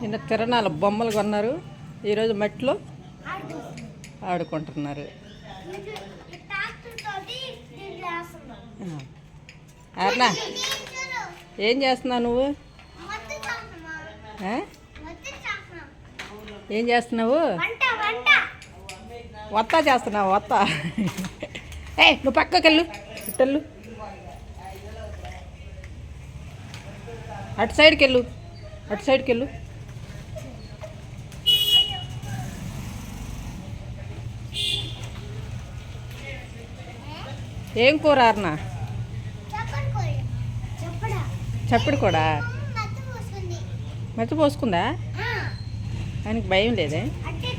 నిన్న తిరణాల బొమ్మలు కొన్నారు. ఈరోజు మట్టిలో ఆడుకుంటున్నారు. అర్నా ఏం చేస్తున్నావు నువ్వు? ఏం చేస్తున్నావు? వత్త వత్తా చేస్తున్నావు వత్తా. ఏ నువ్వు పక్కకి వెళ్ళు ఇట్టెళ్ళు అటు సైడ్కి వెళ్ళు అటు సైడ్కి వెళ్ళు. ఏం కూర అరుణ? చెప్పండి కూడా మత్తు పోసుకుందా. ఆయనకి భయం లేదే? అంటే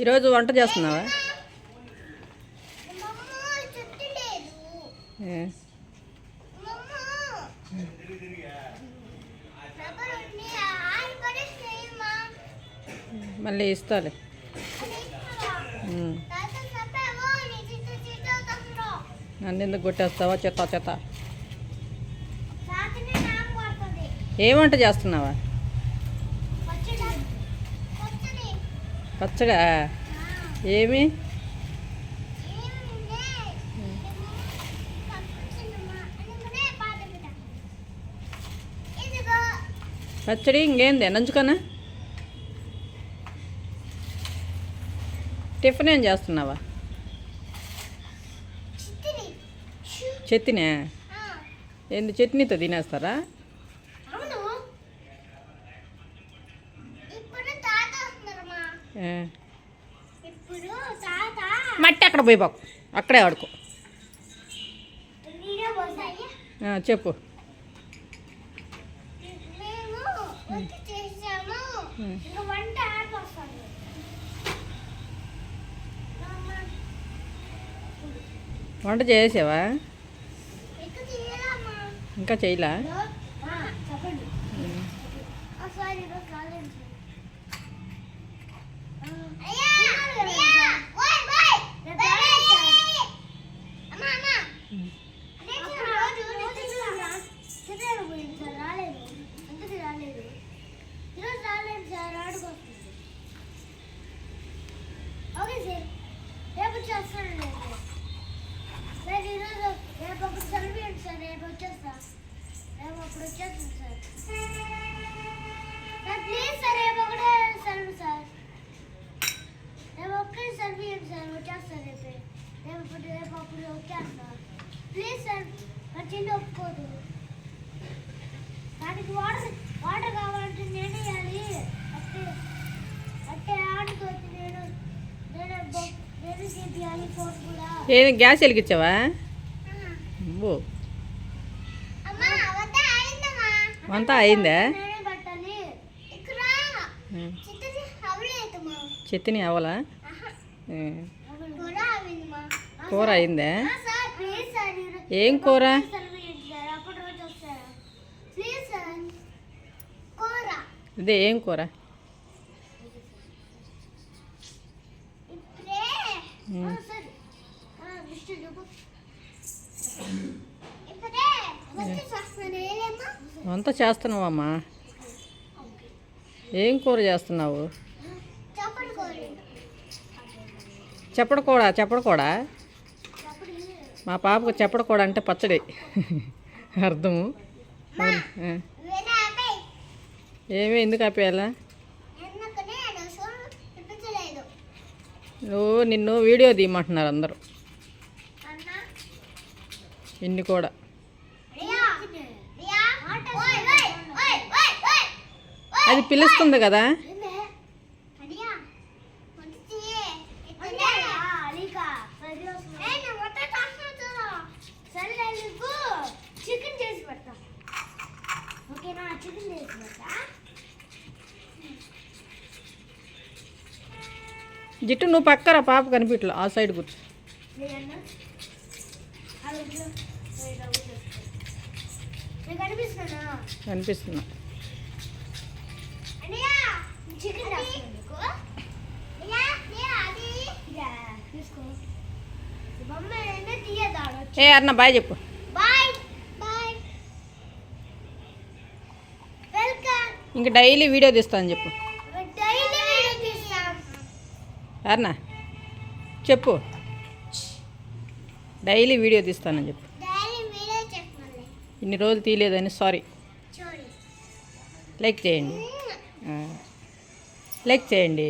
ఈరోజు వంట చేస్తున్నావా? మళ్ళీ ఇస్తాలే. నన్ను ఎందుకు కొట్టేస్తావా? చెత్త చెత్త. ఏ వంట చేస్తున్నావా పచ్చడి పచ్చడి పచ్చడా ఏమి? పచ్చడి ఇంకేంది? నంచుకనా? టిఫిన్ ఏం చేస్తున్నావా? చిత్తిరి చట్నీ ఏంది? చట్నీతో తినేస్తారా? మట్టి అక్కడ పోయి బాకు అక్కడే ఆడుకో. చెప్పు. వంట చేసావా ఇంకా చేయలా చెప్పండి సారీ ఈరోజు కాలేదు అయ్యా అయ్యా ఓయ్ ఓయ్ అమ్మా అమ్మా రోజు పోయింది సార్ రాలేదు ఎందుకు రాలేదు ఈరోజు రాలేదు సార్ ఆడుకొస్తుంది ఓకే సార్ రేపు చేస్తాను సార్ ఈరోజు రేపు అప్పుడు సెలవు ఇవ్వండి సార్ రేపు వచ్చేస్తా. రేపు అప్పుడు సార్. ప్లీజ్ సార్ రేపు ఒకటే సెలవు సార్. రేపు ఒక్కటే సెలవు ఇవ్వండి సార్ వచ్చేస్తా రేపు. రేపు అప్పుడు రేపు అప్పుడు వచ్చేస్తా. ప్లీజ్ సార్ నా చిన్న ఒప్పుకోదు. దానికి వాటర్ వాటర్ కావాలంటే నేనే ఇవ్వాలి. అట్టే అట్టే ఆడుకోవచ్చు నేను ఫోన్ కూడా. గ్యాస్ వెలిగించావా? అబ్బో ఇవ్వండి సార్ అప్పుడు రోజు వస్తారా? ప్లీజ్ సార్ కూర. ఇదే ఏం కూర? ఇప్పుడే ఉమ్. ఆ, సరే ఆ, మిస్టర్ చెప్పు ఇప్పుడే వచ్చి చేస్తున్నాను ఏలేమ్మా వంట చేస్తున్నావమ్మా. ఏం కూర చేస్తున్నావు? చెప్పండి కూడా చెప్పడు కూడా మా పాపకు చెప్పడు కూడా అంటే పచ్చడి. అర్థము? ఏమి ఎందుకు ఆపేయాలా? నువ్వు నిన్ను వీడియో తీయమంటున్నారు అందరూ. ఇన్ని కూడా. అది పిలుస్తుంది కదా? చికెన్ చేసి పెడతా ఓకేనా చికెన్ చేసి పెడతా జిట్టు నువ్వు పక్కరా పాప కనిపించలే ఆ సైడ్ కూర్చో. కనిపిస్తున్నా. తీయదాడు ఏ అన్న బాయ్ చెప్పు. ఇంక డైలీ వీడియో తీస్తాను చెప్పు. అన్న చెప్పు. డైలీ వీడియో తీస్తానని చెప్పు. ఇన్ని రోజులు తీయలేదని సారీ. లైక్ చేయండి. ఆ. లైక్ చేయండి.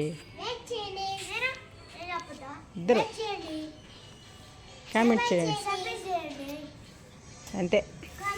ఇద్దరు కామెంట్ చేయండి. అంతే.